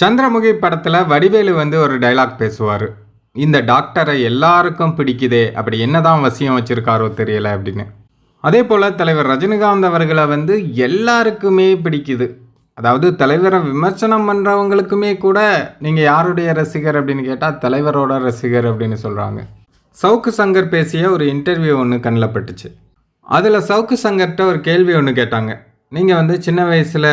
சந்திரமுகி படத்தில் வடிவேலு வந்து ஒரு டைலாக் பேசுவார். இந்த டாக்டரை எல்லாருக்கும் பிடிக்குதே அப்படி என்னதான் வசியம் வச்சுருக்காரோ தெரியல அப்படின்னு. அதே போல் தலைவர் ரஜினிகாந்த் அவர்களை வந்து எல்லாருக்குமே பிடிக்குது. அதாவது தலைவரை விமர்சனம் பண்ணுறவங்களுக்குமே கூட நீங்கள் யாருடைய ரசிகர் அப்படின்னு கேட்டால் தலைவரோட ரசிகர் அப்படின்னு சொல்கிறாங்க சவுக்கு சங்கர் பேசிய ஒரு இன்டர்வியூ ஒன்று கண்ணில் பட்டுச்சு. அதில் சவுக்கு சங்கர்கிட்ட ஒரு கேள்வி ஒன்று கேட்டாங்க. நீங்கள் வந்து சின்ன வயசில்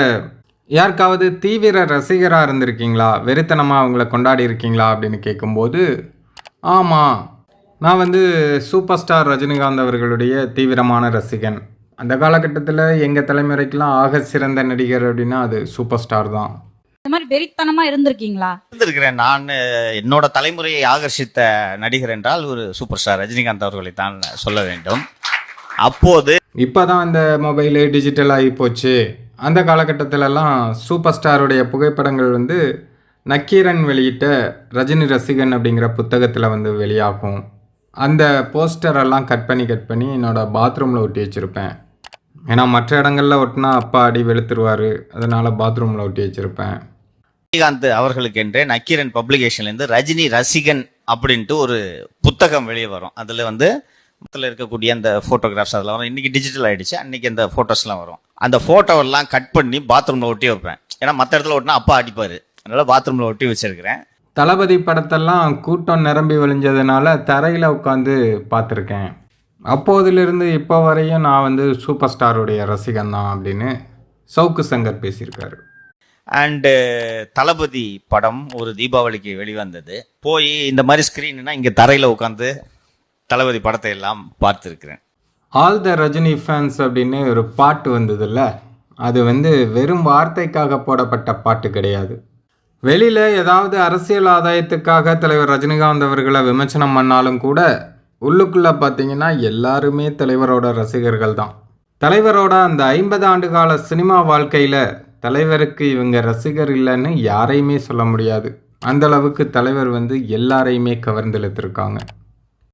யாருக்காவது தீவிர ரசிகராக இருந்திருக்கீங்களா? வெறித்தனமாக அவங்கள கொண்டாடி இருக்கீங்களா? அப்படின்னு கேட்கும்போது ஆமாம் நான் வந்து சூப்பர் ஸ்டார் ரஜினிகாந்த் அவர்களுடைய தீவிரமான ரசிகன். அந்த காலகட்டத்தில் எங்கள் தலைமுறைக்கெல்லாம் ஆக சிறந்த நடிகர் அப்படின்னா அது சூப்பர் ஸ்டார் தான். இந்த மாதிரி வெறித்தனமா இருந்திருக்கீங்களா? இருந்திருக்கிறேன். நான் என்னோட தலைமுறையை ஆகர்ஷித்த நடிகர் என்றால் ஒரு சூப்பர் ஸ்டார் ரஜினிகாந்த் அவர்களை தான் சொல்ல வேண்டும். அப்போது இப்போ தான் இந்த மொபைலு டிஜிட்டல் ஆகி போச்சு. அந்த காலகட்டத்திலலாம் சூப்பர் ஸ்டாருடைய புகைப்படங்கள் வந்து நக்கீரன் வெளியிட்ட ரஜினி ரசிகன் அப்படிங்கிற புத்தகத்தில் வந்து வெளியாகும். அந்த போஸ்டரெல்லாம் கட் பண்ணி கட் பண்ணி என்னோடய பாத்ரூமில் ஒட்டி வச்சுருப்பேன். ஏன்னா மற்ற இடங்களில் ஒட்டினா அப்பா அடி வெளுத்துருவார் அதனால் பாத்ரூமில் ஒட்டி வச்சுருப்பேன். ரஜினிகாந்த் அவர்களுக்கென்றே நக்கீரன் பப்ளிகேஷன்லேருந்து ரஜினி ரசிகன் அப்படின்ட்டு ஒரு புத்தகம் வெளியே வரும். அதில் வந்து மொத்தத்தில் இருக்கக்கூடிய அந்த ஃபோட்டோகிராஃப்ஸ் அதெல்லாம் வரும். இன்னைக்கு டிஜிட்டல் ஆயிடுச்சு. அன்றைக்கி அந்த ஃபோட்டோஸ்லாம் வரும். அந்த ஃபோட்டோவெல்லாம் கட் பண்ணி பாத்ரூமில் ஒட்டி வைப்பேன். ஏன்னா மற்ற இடத்துல ஒட்டினா அப்பா அடிப்பார். அதனால பாத்ரூமில் ஒட்டி வச்சிருக்கிறேன். தளபதி படத்தெல்லாம் கூட்டம் நிரம்பி வழிஞ்சதுனால தரையில் உட்காந்து பார்த்துருக்கேன். அப்போதிலிருந்து இப்போ வரையும் நான் வந்து சூப்பர் ஸ்டாருடைய ரசிகன் தான் அப்படின்னு சவுக்கு சங்கர் பேசியிருக்காரு. அண்டு தளபதி படம் ஒரு தீபாவளிக்கு வெளிவந்தது. போய் இந்த மாதிரி ஸ்க்ரீன்னா இங்கே தரையில் உட்காந்து தளபதி படத்தை எல்லாம் பார்த்துருக்கிறேன். ஆல் த ரஜினி ஃபேன்ஸ் அப்படின்னு ஒரு பாட்டு வந்ததில்ல அது வந்து வெறும் வார்த்தைக்காக போடப்பட்ட பாட்டு கிடையாது. வெளியில் ஏதாவது அரசியல் ஆதாயத்துக்காக தலைவர் ரஜினிகாந்த் அவர்களை விமர்சனம் பண்ணாலும் கூட உள்ளுக்குள்ளே பார்த்தீங்கன்னா எல்லாருமே தலைவரோட ரசிகர்கள் தான். தலைவரோட அந்த ஐம்பது ஆண்டு கால சினிமா வாழ்க்கையில் தலைவருக்கு இவங்க ரசிகர் இல்லைன்னு யாரையுமே சொல்ல முடியாது. அந்த அளவுக்கு தலைவர் வந்து எல்லாரையுமே கவர்ந்தெழுத்திருக்காங்க.